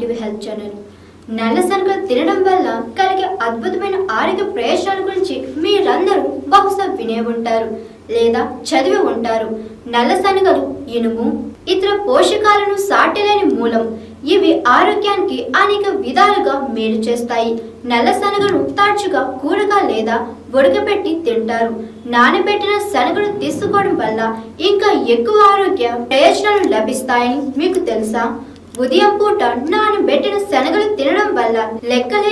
TV health channel నల్ల శనగలు తినడం వల్ల కలిగే అద్భుతమైన ఆరోగ్య ప్రయోజనాల గురించి మీరందరూ బహుశా వినే ఉంటారు లేదా చదివి ఉంటారు. నల్లశనగలు ఇనుము ఇతర పోషకాలను సాటిలేని మూలం. ఇవి ఆరోగ్యానికి అనేక విధాలుగా మేలు చేస్తాయి. నల్ల శనగలు తరచుగా కూరగా లేదా ఉడకబెట్టి తింటారు. నానబెట్టిన శనగలు తీసుకోవడం వల్ల ఇంకా ఎక్కువ ఆరోగ్య ప్రయోజనాలు లభిస్తాయని మీకు తెలుసా? ఉదయం పూట నానబెట్టిన శనగలు తినడం వల్ల లెక్కలేనని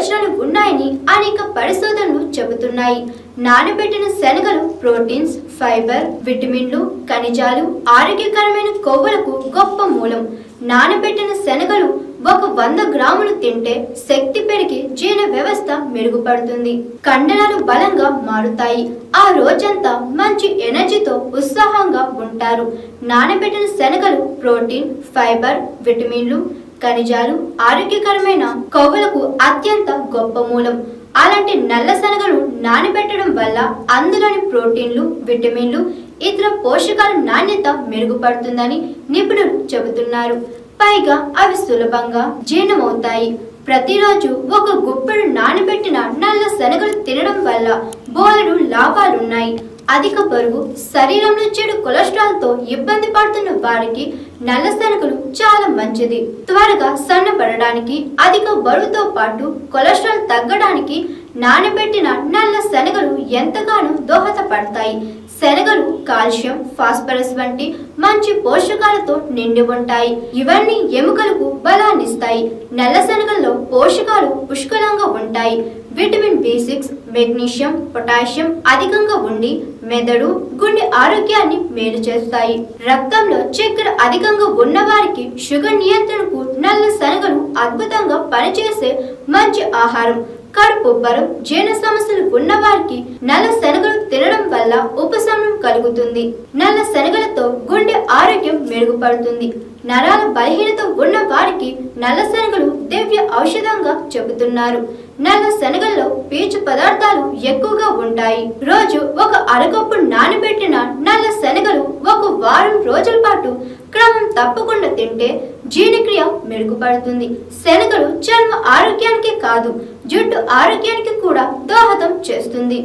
ప్రయోజనాలు ఉన్నాయని అనేక పరిశోధనలు చెబుతున్నాయి. నానబెట్టిన శనగలు ప్రోటీన్స్ ఫైబర్ విటమిన్లు ఖనిజాలు ఆరోగ్యకరమైన కొవ్వులకు గొప్ప మూలం. నానబెట్టిన శనగలు ఒక వంద గ్రాములు తింటే శక్తి పెరిగి జీర్ణ వ్యవస్థ మెరుగుపడుతుంది. కండరాలు బలంగా మారుతాయి. ఆ రోజంతా మంచి ఎనర్జీతో ఉత్సాహంగా ఉంటారు. నానబెట్టిన శనగలు ప్రోటీన్ ఫైబర్ విటమిన్లు ఖనిజాలు ఆరోగ్యకరమైన కొవ్వులకు అత్యంత గొప్ప మూలం. అలాంటి నల్ల శనగలు నానబెట్టడం వల్ల అందులోని ప్రోటీన్లు విటమిన్లు ఇతర పోషకాల నాణ్యత మెరుగుపడుతుందని నిపుణులు చెబుతున్నారు. పైగా అవి సులభంగా జీర్ణమవుతాయి. ప్రతిరోజు ఒక గుప్పెడు నానబెట్టిన నల్ల శనగలు తినడం వల్ల బోలెడు లాభాలున్నాయి. అధిక బరువు శరీరంలో చెడు కొలెస్ట్రాల్తో ఇబ్బంది పడుతున్న వారికి నల్ల శనగలు చాలా మంచిది. త్వరగా సన్నపడడానికి అధిక బరువుతో పాటు కొలెస్ట్రాల్ తగ్గడానికి నానబెట్టిన నల్ల శనగలు ఎంతగానో దోహదపడతాయి. శనగలు కాల్షియం ఫాస్ఫరస్ వంటి మంచి పోషకాలతో నిండి ఉంటాయి. ఇవన్నీ ఎముకలకు బలాన్నిస్తాయి. నల్ల శనగల్లో పోషకాలు పుష్కలంగా ఉంటాయి. Vitamin B six magnesium potassium అధికంగా ఉండి మెదడు గుండె ఆరోగ్యాన్ని మేలు చేస్తాయి. రక్తంలో చక్కెర అధికంగా ఉన్నవారికి షుగర్ నియంత్రణకు నల్ల శనగలు అద్భుతంగా పనిచేసే మంచి ఆహారం. కడుపుబ్బరం జీర్ణ సమస్యలు ఉన్నవారికి నల్ల శనగలు తినడం వల్ల ఉపశమనం కలుగుతుంది. నల్ల శనగలతో గుండె ఆరోగ్యం మెరుగుపడుతుంది. నరాల బలహీనత ఉన్న వారికి నల్ల శనగలు దివ్య ఔషధంగా చెబుతున్నారు. నల్ల శనగల్లో పీచు పదార్థాలు ఎక్కువగా ఉంటాయి. రోజు ఒక అరకప్పు నానబెట్టిన నల్ల శనగలు ఒక వారం రోజుల పాటు క్రమం తప్పకుండా తింటే జీర్ణక్రియ మెరుగుపడుతుంది. శనగలు చర్మ ఆరోగ్యానికి కాదు జుట్టు ఆరోగ్యానికి కూడా దోహదం చేస్తుంది.